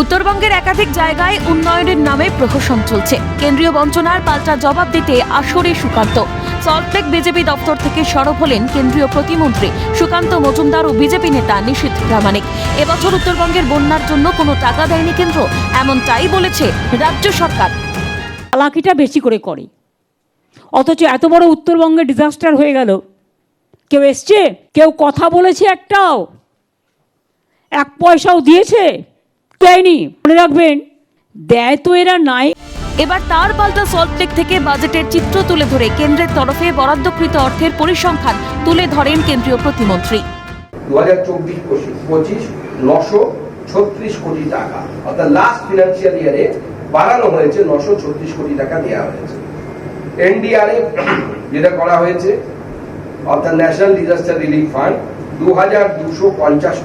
উত্তরবঙ্গের একাধিক জায়গায় উন্নয়নের নামে প্রহসন চলছে। কেন্দ্রীয় বঞ্চনার পাল্টা জবাব দিতে আসরে সুকান্ত। সল্টলেক বিজেপি দপ্তর থেকে সরব হলেন কেন্দ্রীয় প্রতিমন্ত্রী সুকান্ত মজুমদার ও বিজেপি নেতা নিশীথ প্রামাণিক। এবছর উত্তরবঙ্গের বন্যার জন্য কোনো টাকা দেয়নি কেন্দ্র, এমনটাই বলেছে রাজ্য সরকার। চালাকিটা বেশি করে করে। অথচ এত বড় উত্তরবঙ্গে ডিজাস্টার হয়ে গেল। কেউ এসছে? কেউ কথা বলেছে একটাও? এক পয়সাও দিয়েছে? দেয়নি। মনে রাখবেন দেয় তো এরা নাই। এবার তার পাল্টা সল্টলেক থেকে বাজেটের চিত্র তুলে ধরে কেন্দ্রের তরফে বরাদ্দকৃত অর্থের পরিসংখ্যান তুলে ধরেন কেন্দ্রীয় প্রতিমন্ত্রী। দু হাজার চব্বিশ পঁচিশ নশো ছত্রিশ কোটি টাকা অর্থাৎ লাস্ট ফিনান্সিয়াল ইয়ারে বাড়ানো হয়েছে নশো ছত্রিশ কোটি টাকা দেওয়া হয়েছে। এনডিআরএফ যেটা করা হয়েছে অর্থাৎ ন্যাশনাল ডিজাস্টার রিলিফ ফান্ড দু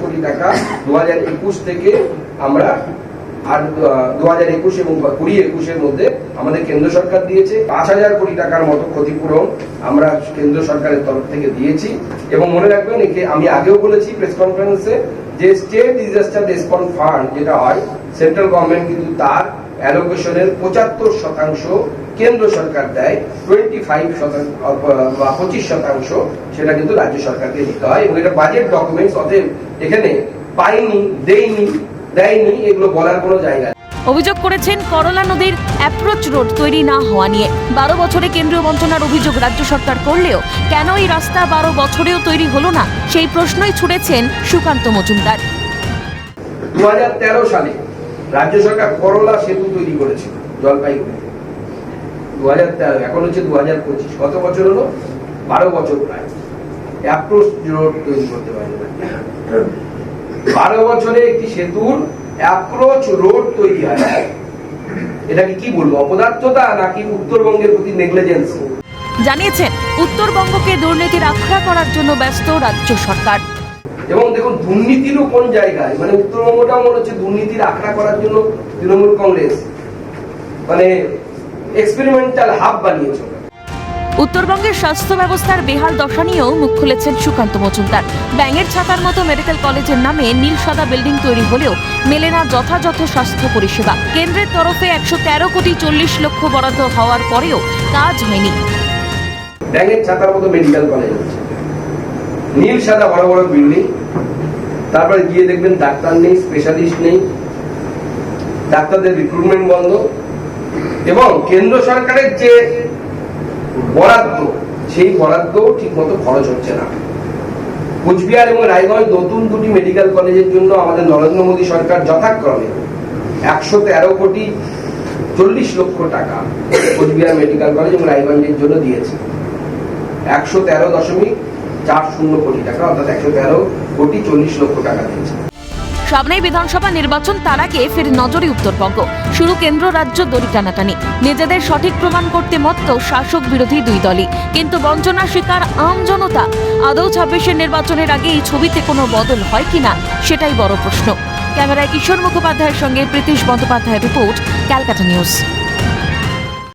কোটি টাকা দু হাজার একুশ থেকে আমরা আর দু হাজার একুশ এবং কুড়ি একুশের মধ্যে আমাদের কেন্দ্র সরকার দিয়েছে। পাঁচ হাজার কোটি টাকার মতো ক্ষতিপূরণ আমরা কেন্দ্র সরকারের তরফ থেকে দিয়েছি। এবং মনে রাখবেন একে আমি আগেও বলেছি প্রেস কনফারেন্সে যে স্টেট ডিজাস্টার রেসপন্স ফান্ড যেটা হয়, সেন্ট্রাল গভর্নমেন্ট কিন্তু তার অ্যালোকেশনের পঁচাত্তর শতাংশ কেন্দ্র সরকার দেয় টোয়েন্টি ফাইভ শতাংশ বা পঁচিশ শতাংশ সেটা কিন্তু রাজ্য সরকারকে দিতে হয় এবং এটা বাজেট ডকুমেন্টস অতএব এখানে পাইনি দেয়নি দেয়নি এগুলো বলার কোনো জায়গা অভিযোগ করেছেন করলা নদীর অ্যাপ্রোচ রোড তৈরি না হওয়া নিয়ে। বারো বছরে কেন্দ্রীয় বঞ্চনার অভিযোগ রাজ্য সরকার করলেও কেন এই রাস্তা বারো বছরেও তৈরি হলো না? সেই প্রশ্নই ছুড়েছেন সুকান্ত মজুমদার। দু হাজার তেরো সালে রাজ্য সরকার করলা সেতু তৈরি করেছিল জলপাইগুড়ি দু হাজার তেরো, এখন হচ্ছে দু হাজার পঁচিশ। কত বছর হলো? বারো বছর প্রায়। অ্যাপ্রোচ রোড তৈরি করতে পারেনি বারো বছরে একটি সেতুর অ্যাপ্রোচ রোড তৈরি হয়। এটাকে কি বলব, অপদার্থতা নাকি উত্তরবঙ্গের প্রতি নেগলিজেন্স জানিয়েছেন, উত্তরবঙ্গকে দুর্নীতির আখড়া করার জন্য ব্যস্ত রাজ্য সরকার। এবং দেখুন দুর্নীতিরও কোন জায়গায়? মানে উত্তরবঙ্গটাও মনে হচ্ছে দুর্নীতির আখড়া করার জন্য তৃণমূল কংগ্রেস। মানে এক্সপেরিমেন্টাল হাব বানিয়েছে উত্তরবঙ্গের স্বাস্থ্য ব্যবস্থার বেহাল দশা নিয়েও মুখ খুলেছেন সুকান্ত মজুমদার। ব্যাঙের ছাতার মতো মেডিকেল কলেজের নামে নীল সাদা বিল্ডিং তৈরি হলেও মেলে না যথাযথ স্বাস্থ্য পরিষেবা। কেন্দ্রের তরফে একশো তেরো কোটি চল্লিশ লক্ষ বরাদ্দ হওয়ার পরেও কাজ হয়নি। ব্যাঙের ছাতার মতো মেডিকেল কলেজ নীল, সাদা, বড় বড় বিল্ডিং তারপরে গিয়ে দেখবেন ডাক্তার নেই স্পেশালিস্ট নেই। ডাক্তারদের রিক্রুটমেন্ট বন্ধ। এবং কেন্দ্র সরকারের যে বরাদ্দ, সেই বরাদ্দ ঠিক মতো খরচ হচ্ছে না। কোচবিহার এবং রায়গঞ্জ নতুন দুটি মেডিকেল কলেজের জন্য আমাদের নরেন্দ্র মোদী সরকার যথাক্রমে একশো তেরো কোটি চল্লিশ লক্ষ টাকা কোচবিহার মেডিকেল কলেজ এবং রায়গঞ্জের জন্য দিয়েছে। একশো তেরো দশমিক চার শূন্য কোটি টাকা, অর্থাৎ একশো তেরো কোটি চল্লিশ লক্ষ টাকা দিয়েছে। সামনেই বিধানসভা নির্বাচন, তার আগে ফের নজরে উত্তরবঙ্গ। শুরু কেন্দ্র রাজ্য দড়ি টানাটানি। নিজেদের সঠিক প্রমাণ করতে মত্ত শাসক বিরোধী দুই দলই। কিন্তু বঞ্চনা শিকার আম জনতা। আদৌ ছাব্বিশের নির্বাচনের আগে এই ছবিতে কোনো বদল হয় কিনা, সেটাই বড় প্রশ্ন। ক্যামেরায় কিশোর মুখোপাধ্যায়ের সঙ্গে প্রীতিশ বন্দ্যোপাধ্যায়ের রিপোর্ট, ক্যালকাটা নিউজ।